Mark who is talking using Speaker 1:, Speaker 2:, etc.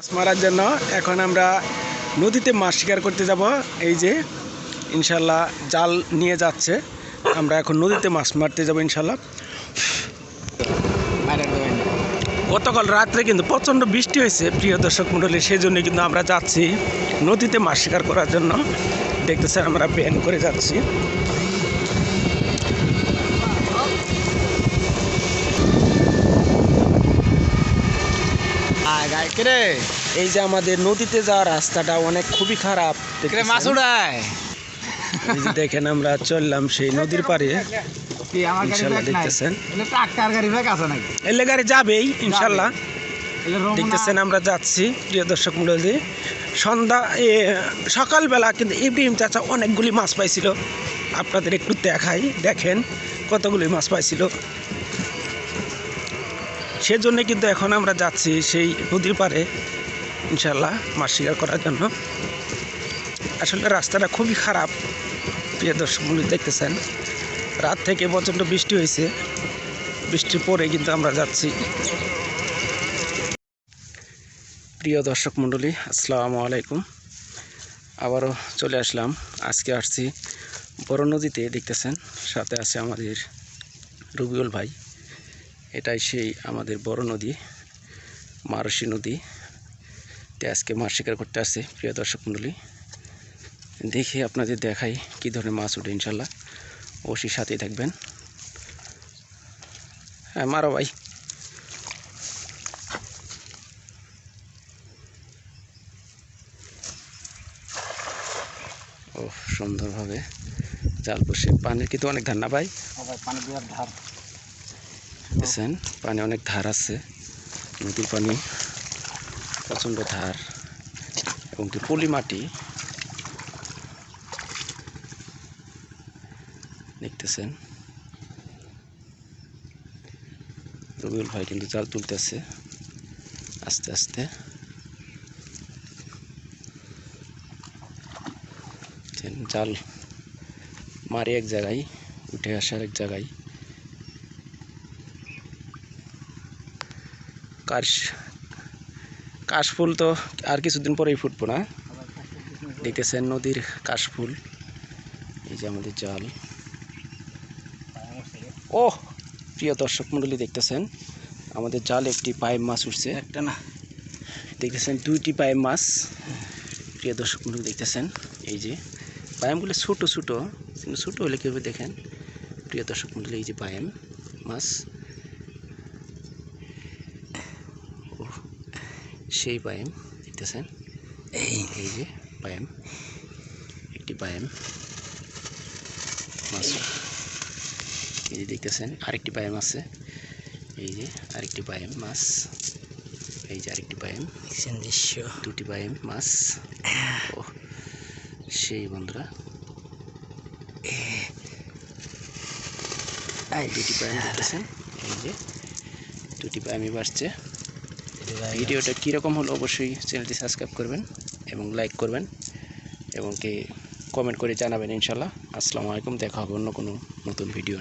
Speaker 1: মাছ মারার জন্য এখন আমরা নদীতে মাছ শিকার করতে যাব। এই যে, ইনশাল্লাহ জাল নিয়ে যাচ্ছে। আমরা এখন নদীতে মাছ মারতে যাব ইনশাল্লাহ। গতকাল রাত্রে কিন্তু প্রচণ্ড বৃষ্টি হয়েছে, প্রিয় দর্শক মণ্ডলী সেই জন্য কিন্তু আমরা যাচ্ছি নদীতে মাছ শিকার করার জন্য। দেখতেছেন আমরা ব্যান করে যাচ্ছি।
Speaker 2: কিরে?
Speaker 1: এই যে আমাদের নদীতে যাওয়ার রাস্তাটা অনেক খুবই খারাপ।
Speaker 2: মাছ উড়ায়?
Speaker 1: দেখেন আমরা চললাম সেই নদীর পাড়ে।
Speaker 2: কি আমার গাড়ি
Speaker 1: ইনশাল্লাহ
Speaker 2: নাই?
Speaker 1: দেখতেছেন।
Speaker 2: এলে গাড়ি
Speaker 1: যাবেই ইনশাল্লাহ। দেখতেছেন আমরা যাচ্ছি প্রিয় দর্শক মন্ডলী। সন্ধ্যা সকালবেলা কিন্তু ইব্রাহিম চাচা অনেকগুলি মাছ পাইছিল। আপনাদের একটু দেখাই দেখেন কতগুলি মাছ পাইছিল। সেজন্য কিন্তু এখন আমরা যাচ্ছি সেই নদীর পাড়ে ইনশাল্লাহ মাছ শিকার করার জন্য। আসলে রাস্তাটা খুবই খারাপ, প্রিয় দর্শক মন্ডলী দেখতেছেন। রাত থেকে প্রচণ্ড বৃষ্টি হয়েছে। বৃষ্টির পরে কিন্তু আমরা যাচ্ছি। প্রিয় দর্শক মণ্ডলী, আসসালামু আলাইকুম। আবারও চলে আসলাম। আজকে আসছি বড় নদীতে, দেখতেছেন? সাথে আছে আমাদের রবিউল ভাই। এটাই সেই আমাদের বড় নদী মারসী নদী। তে আজকে মাছ শিকার করতে আসছে, প্রিয় দর্শক মণ্ডলী। দেখে আপনাদের দেখাই কী ধরনের মাছ উঠে ইনশাল্লাহ। অবশ্যই সাথেই থাকবেন। হ্যাঁ মারো ভাই। ও সুন্দরভাবে জাল বসে। পানির কিন্তু অনেক ধার না ভাই?
Speaker 2: আবার পানি ধার।
Speaker 1: দেখছেন পানি অনেক ধার আছে। নদীর পানি, প্রচণ্ড ধার। এবং কি পলি মাটি দেখতেছেন। রবিউল ভাই কিন্তু জাল তুলতেছে আস্তে আস্তে। জাল মারি এক জায়গায়, উঠে আসার এক জায়গায়। কাশ কাশফুল তো আর কিছুদিন পরেই ফুটবো না। দেখতেছেন নদীর কাশফুল। এই যে আমাদের জাল। ও প্রিয় দর্শক মণ্ডলী দেখতেছেন আমাদের জাল একটি পায়ে মাছ উঠছে।
Speaker 2: একটা না।
Speaker 1: দেখতেছেন দুইটি পাইপ মাছ। প্রিয় দর্শক মণ্ডলী দেখতেছেন এই যে পায়ামগুলো ছোটো ছোটো ছোটো হলে কীভাবে দেখেন? প্রিয় দর্শক মণ্ডলী এই যে পায়াম মাছ। সেই পায়াম দেখতেছেন? এই। এই যে পায়াম একটি পায়াম। মাছ এই যে দেখতেছেন আরেকটি পায়াম আছে। এই যে আরেকটি পায়েম মাছ এই যে আরেকটি পায়াম।
Speaker 2: দেখছেন দৃশ্য।
Speaker 1: দুটি পায়াম মাছ ও সেই বন্ধুরা। এই দুটি পায়েম দেখতেছেন। এই যে দুটি পায়ামই বাড়ছে। ভিডিওটা কীরকম হলো অবশ্যই চ্যানেলটি সাবস্ক্রাইব করবেন এবং লাইক করবেন এবং কি কমেন্ট করে জানাবেন ইনশাল্লাহ আসসালামু আলাইকুম দেখা হবে অন্য কোনো নতুন ভিডিও